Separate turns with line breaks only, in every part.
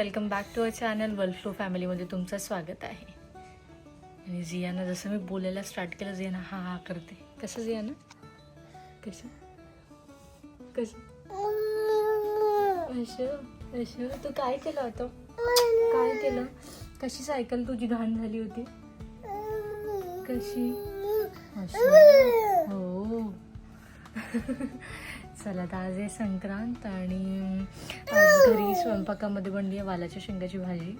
Welcome back to our channel world flow फॅमिलीमध्ये तुमचं स्वागत आहे. आणि जियानं जसं मी बोलायला स्टार्ट केलं जियाना हा हा करते. कसं जियाना? कसं? कसं? असं असं तू काय केलं होतं काय केलं? कशी सायकल तुझी घाण झाली होती? कशी? हो. चला तर आज आहे संक्रांत आणि आज घरी स्वयंपाकामध्ये बनली आहे वालाच्या शेंगाची भाजी.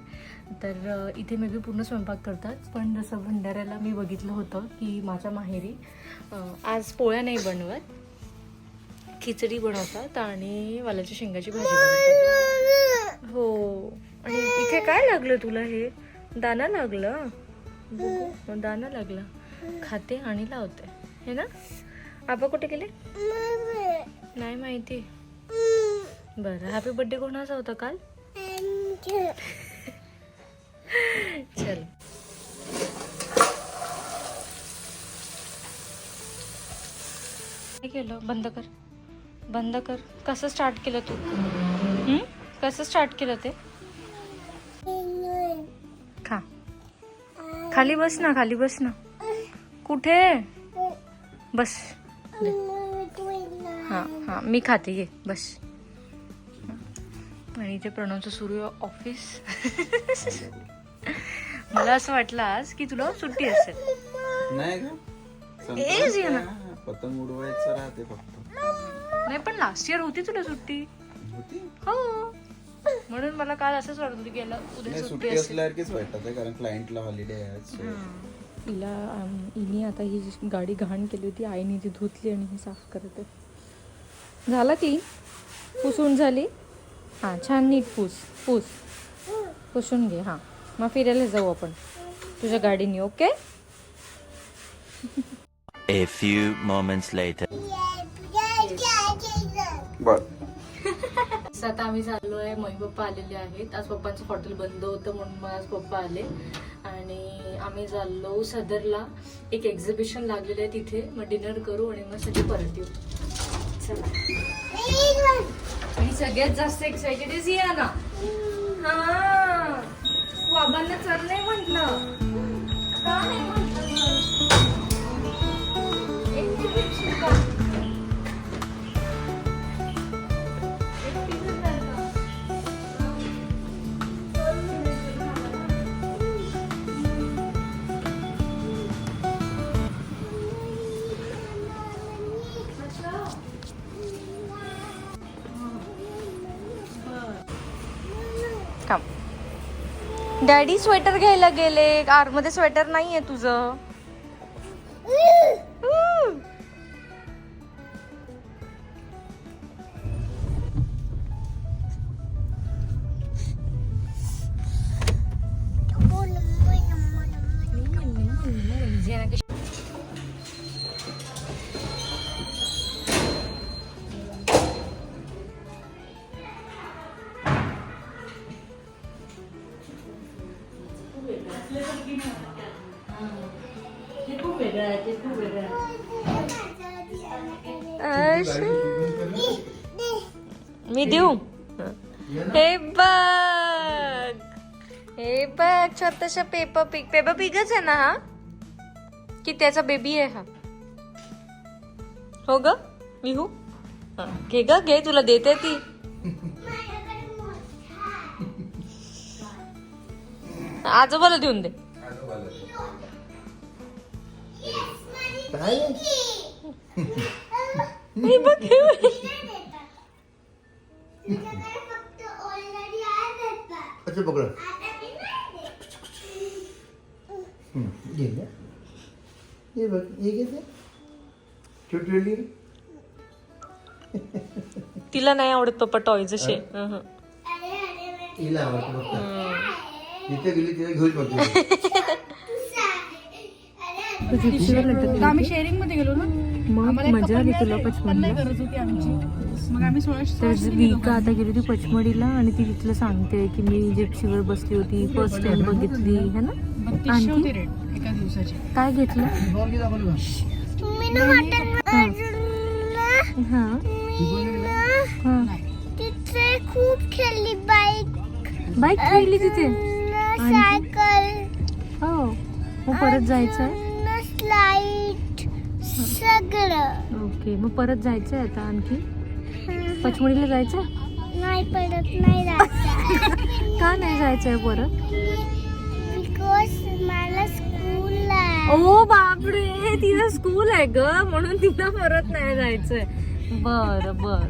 तर इथे मे बी पूर्ण स्वयंपाक करतात पण जसं भंडाऱ्याला मी बघितलं होतं की माझ्या माहेरी आज पोळ्या नाही बनवत. खिचडी बनवतात आणि वालाच्या शेंगाची भाजी बनवतात. हो. आणि इथे काय लागलं तुला हे? दाना लागलं? दाना लागला. खाते आणि लावते. हे ना? आबा कुठे गेले? नाही माहिती. बरं हॅपी बर्थडे कोणाचा होता काल? चल. केलं? बंद कर. बंद कर. कसं स्टार्ट केलं तू? कसं स्टार्ट केलं ते? खा. खाली बस ना खाली बस ना. कुठे? बस. हां हां मी खाते ये बस. आणि इथे प्रणवचं सुरू ऑफिस मला असं वाटलं आज की तुला सुट्टी असेल.
नाही
ना.
पतंग उडवायचं राहते फक्त.
नाही पण लास्ट इयर होती तुला सुट्टी.
होती?
हो. म्हणून मला काल असंच वाटत होतं की याला उद्या सुट्टी
सुट्टी
असेल.
असल्यासारखीच वाटत आहे कारण क्लायंटला हॉलिडे आहे.
हिला हिने आता ही जी गाडी घाण केली होती आईने ती धुतली आणि ही साफ करत आहे. झाला ती? पुसून झाली? हां छान नीट पूस पूस. पुसून घे हां. मग फिरायला जाऊ आपण. तुझ्या गाडीने okay?
A few moments later.
बर.
आता आम्ही चाललो आहे मम्मी पप्पा आलेले आहेत. आज पप्पांचं हॉटेल बंद होतं म्हणून मग आज पप्पा आले. आणि आम्ही चाललो सदरला. एक एक्झिबिशन लागलेलं आहे तिथे. मग डिनर करू आणि मग सगळे परत येऊ. चला. आणि सगळ्यात जास्त एक्साइटेड इज या हा. बाबांना चल नाही म्हटलं. का नाही म्हटलं? डॅडी स्वेटर घ्यायला गेले. आरमध्ये स्वेटर नाही आहे तुझं. मी देऊ? हे बघ. हे बघ छोटस पेपर पिग पेपर पिगच आहे ना हा? की त्याचा बेबी आहे हा. हो ग? विहू हा, घे ग घे तुला देते ती. आजोबाला देऊन दे. बघ.
अच्छा पकड़ ये बघ. ये कैसे छोटी वाली
तिला नाही आवडत पप्पा टॉयज असे. अहं.
हिला आवडतं बघ इथे गेली तिथे घेऊच बघतो.
आम्ही शेअरिंगमध्ये गेलो ना.
मग मजा आली तुला पचमडीला
नाही गरज होती आमची. मग आम्ही सोळाशे
तर विका आता गेली होती पचमडीला आणि ती तिथलं सांगते की मी जिप्सीवर बसली होती फर्स्ट टाइम बघितली है ना?
एका दिवसाचे.
काय घेतलं? हा. हा.
तिथे खूप खेळली बाईक
बाईक खेळली तिथे?
सायकल
हो. मग परत जायचंय?
स्लाइड सगळं.
ओके मग परत जायचंय आता आणखी? पचमडीला जायचं
नाही पडत नाही जायचं.
का नाही जायचंय परत?
बिकॉज मला स्कूल आहे
ओ बापरे तिला स्कूल आहे ग म्हणून तिला परत नाही जायचंय. बर बर.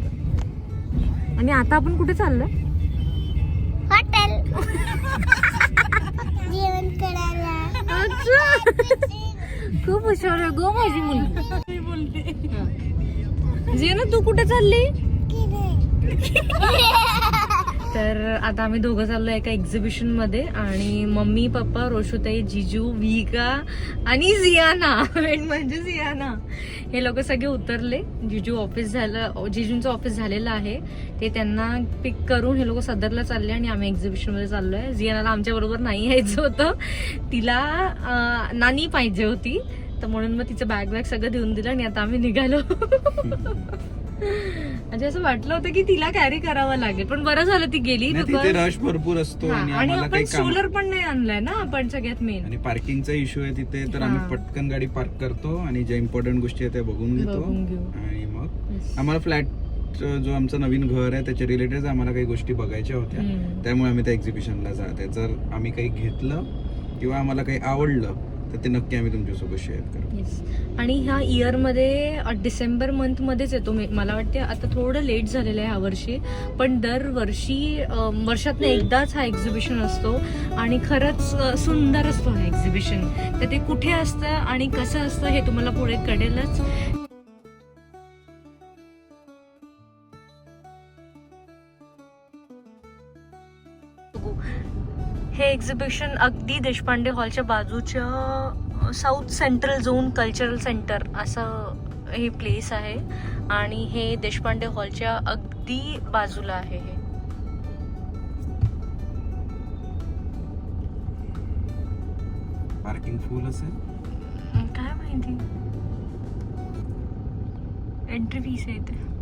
आणि आता आपण कुठे चाललोय?
हॉटेल जेवण करायला.
खूप हुशार आहे गो माझी मुलगी. जे ना तू कुठे चालली? तर आता आम्ही दोघं चाललो एका एक्झिबिशनमध्ये आणि मम्मी पप्पा रोशुताई जिजू विका आणि झियाना मेन म्हणजे झियाना हे लोक सगळे उतरले. जिजू ऑफिस झालं जिजूंचं ऑफिस झालेलं आहे. ते त्यांना पिक करून हे लोक सदरला चालले आणि आम्ही एक्झिबिशनमध्ये आहे जियानाला आमच्या बरोबर नाही यायचं होतं. तिला नानी पाहिजे होती. तर म्हणून मग तिचं बॅग वॅग सगळं देऊन दिलं आणि आता आम्ही निघालो. म्हणजे असं वाटलं होतं की तिला कॅरी करावं लागेल पण बरं झालं ती गेली
नाही, तिथे रश भरपूर असतो आणि
आणि
आम्हाला
आपण
काही काम
सोलर पण नाही आणलाय ना आपण सगळ्यात मेन
आणि पार्किंगचा इश्यू आहे तिथे तर
हा.
आम्ही पटकन गाडी पार्क करतो आणि ज्या इम्पॉर्टंट गोष्टी आहेत त्या बघून घेतो
बघून घेऊ.
आणि मग आम्हाला फ्लॅट जो आमचं नवीन घर आहे त्याच्या रिलेटेड आम्हाला काही गोष्टी बघायच्या होत्या
हम्म.
त्यामुळे आम्ही त्या एक्झिबिशनला जात आहे जर आम्ही काही घेतलं किंवा आम्हाला काही आवडलं तर ते नक्की आम्ही तुमच्यासोबत शेअर करू.
येस आणि ह्या इयरमध्ये डिसेंबर मंथमध्येच येतो. मे- मला वाटते आता थोडं लेट झालेलं आहे यावर्षी पण दरवर्षी अ, वर्षातनं एकदाच हा एक्झिबिशन असतो. आणि खरंच अ, सुंदर असतो हा एक्झिबिशन तर ते कुठे असतं आणि कसं असतं हे तुम्हाला पुढे कळेलच. हे एक्झिबिशन अगदी देशपांडे हॉलच्या बाजूच्या south central zone cultural centre असं हे प्लेस आहे. आणि हे देशपांडे हॉलच्या अगदी बाजूला आहे हे.
पार्किंग फुल असेल?
काय माहिती? एंट्री फीस आहे इथे.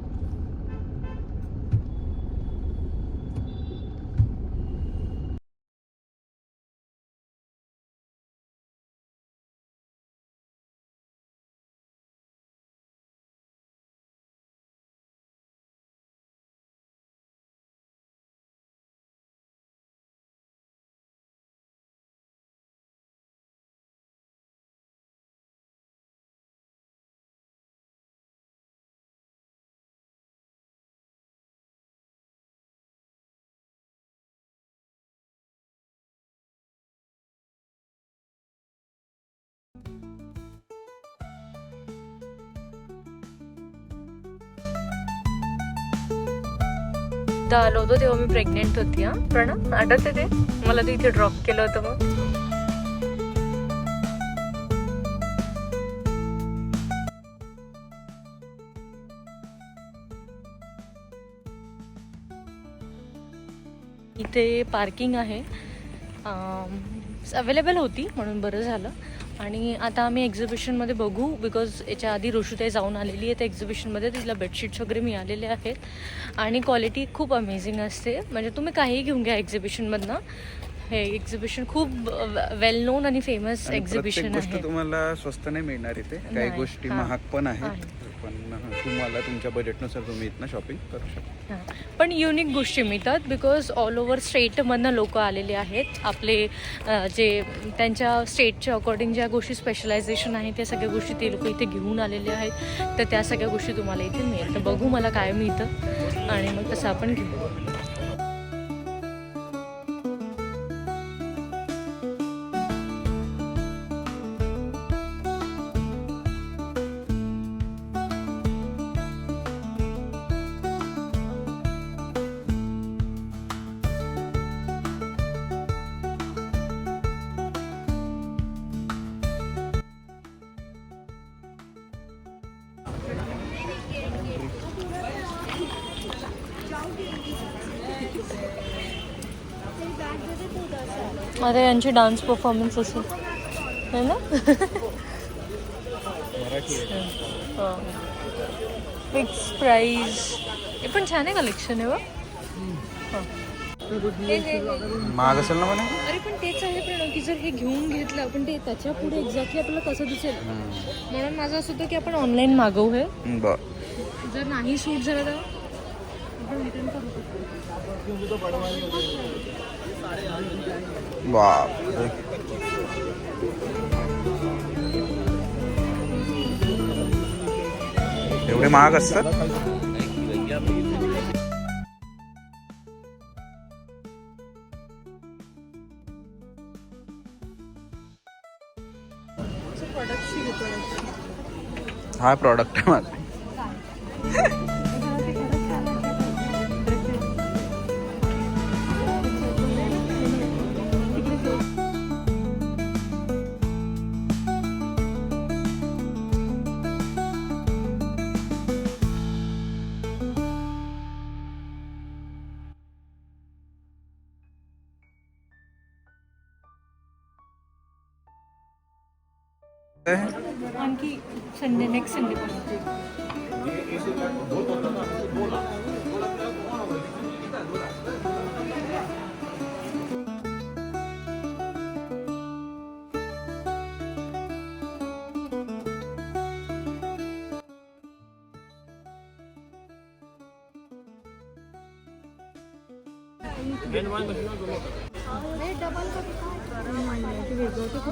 एकदा आलो होतो तेव्हा मी प्रेग्नेंट होती हा. प्रणव आठवते ते? मला ते इथे ड्रॉप केलं होतं मग. इथे पार्किंग आहे. अवेलेबल होती म्हणून बरं झालं. आणि आता आम्ही एक्झिबिशनमध्ये बघू बिकॉज याच्या आधी रोशुताई जाऊन आलेली आहे. त्या एक्झिबिशनमध्ये तिला बेडशीट्स वगैरे मिळालेले आहेत. आणि क्वालिटी खूप अमेझिंग असते. म्हणजे तुम्ही काहीही घेऊन घ्या एक्झिबिशनमधनं हे एक्झिबिशन खूप वेल नोन आणि फेमस एक्झिबिशन आहे.
तुम्हाला स्वस्त नाही मिळणार इथे. काही. गोष्टी. महाग पण आहेत.
आहे.
पण तुम्हाला तुमच्या बजेटनुसार तुम्ही इथनं शॉपिंग करू शकता.
पण युनिक गोष्टी मिळतात बिकॉज ऑल ओव्हर स्टेटमधनं लोक आलेले आहेत. आपले अ, जे त्यांच्या स्टेटच्या अकॉर्डिंग ज्या गोष्टी स्पेशलायझेशन आहे त्या सगळ्या गोष्टी ते लोक इथे घेऊन आलेले आहेत. तर त्या सगळ्या गोष्टी तुम्हाला इथे मिळेल तर बघू मला काय मिळतं. आणि मग तसं आपण घेऊ. अरे यांची डान्स परफॉर्मन्स असेल. है ना? फिक्स प्राईज हे. पण छान आहे कलेक्शन आहे हां.
महाग असेल ना म्हणे
अरे पण तेच आहे प्रणव की जर हे घेऊन घेतलं आपण ते त्याच्या पुढे एक्झॅक्टली आपल्याला कसं दिसेल? म्हणून माझं असं होतं की आपण ऑनलाईन मागवू हे. जर नाही सूट झालं तर? आपण रिटर्न करू शकतो.
बाप एवढे महाग असतात? हा प्रॉडक्ट आहे माझा.
आणखी संडे नेक्स्ट संडे पर्यंत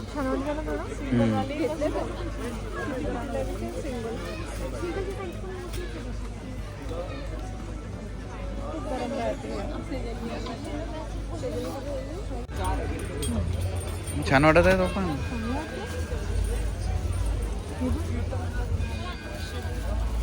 छान वाटलं ना
छान वाटत आहे तो पण.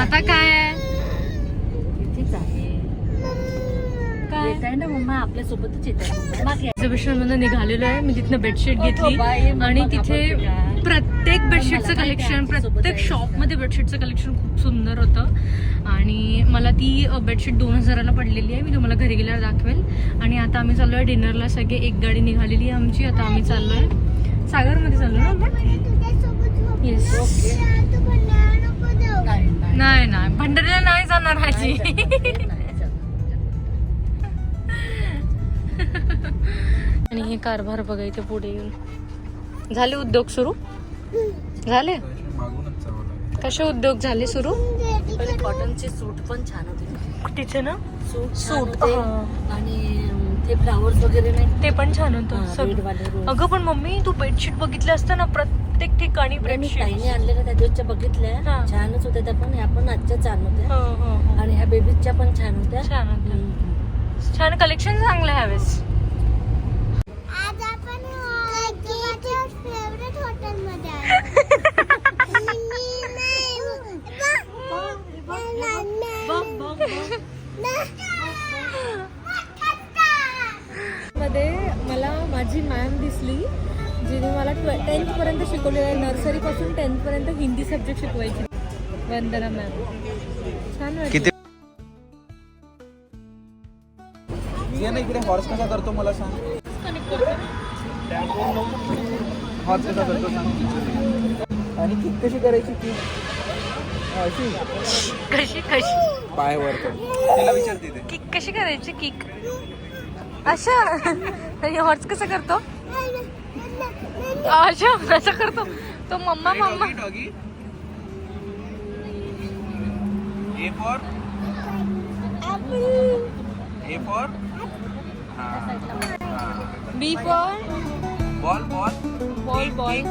आता काय काय?
आहे ना मम्मा आपल्या सोबतच येतात
एक्झिबिशन मधून निघालेलो आहे. मी तिथनं बेडशीट घेतली. आणि तिथे प्रत्येक बेडशीटचं कलेक्शन प्रत्येक शॉपमध्ये बेडशीटचं कलेक्शन खूप सुंदर होतं. आणि मला ती बेडशीट दोन हजाराला पडलेली आहे. मी तुम्हाला घरी गेल्यावर दाखवेल. आणि आता आम्ही चाललोय डिनरला सगळे एक गाडी निघालेली आहे आमची. आता आम्ही चाललोय. सागरमध्ये चाललो ना आपण? येस नाही नाही. भंडारीला नाही जाणार आजी. आणि हे कारभार बघा इथे पुढे येऊन. झाले उद्योग सुरू? झाले? कसे उद्योग झाले सुरू?
कॉटनचे सूट पण छान होते.
तिथे ना?
सूट
सूट.
आणि ते फ्लावर्स वगैरे नाही.
ते पण छान होतं
हा, red वाले.
अगं पण मम्मी तू बेडशीट बघितलं असतं ना प्रत्येक ठिकाणी
मी
बेडशीट
ताईने आणलेल्या त्या दिवसच्या बघितल्या.
हा.
छानच होत्या त्या पण ह्या पण आजच्या छान होत्या.
हो हो हो.
आणि ह्या बेबीजच्या पण छान होत्या.
छान होत्या.
हम्म.
छान कलेक्शन चांगलं आहे ह्यावेळेस
आज आपण फेवरेट हॉटेल मध्ये आहे
मध्ये मला माझी मॅम दिसली जिने मला टेन्थ पर्यंत शिकवलेलं आहे. नर्सरी पासून टेन्थ पर्यंत हिंदी सब्जेक्ट शिकवायची. वंदना मॅम. छान वाटलं.
किती? ये ना इकडे हॉर्स कसा करतो मला सांग. हॉर्स कसा करतो सांग. आणि किक कशी करायची की अशी
कशी कशी?
पाय वर कर तिला विचार तिथे
किक कशी करायची किक? अशा तर हॉर्स कसं करतो? अच्छा कसं करतो. तो mumma mumma.
Doggy A for A for
B for
ball ball
ball ball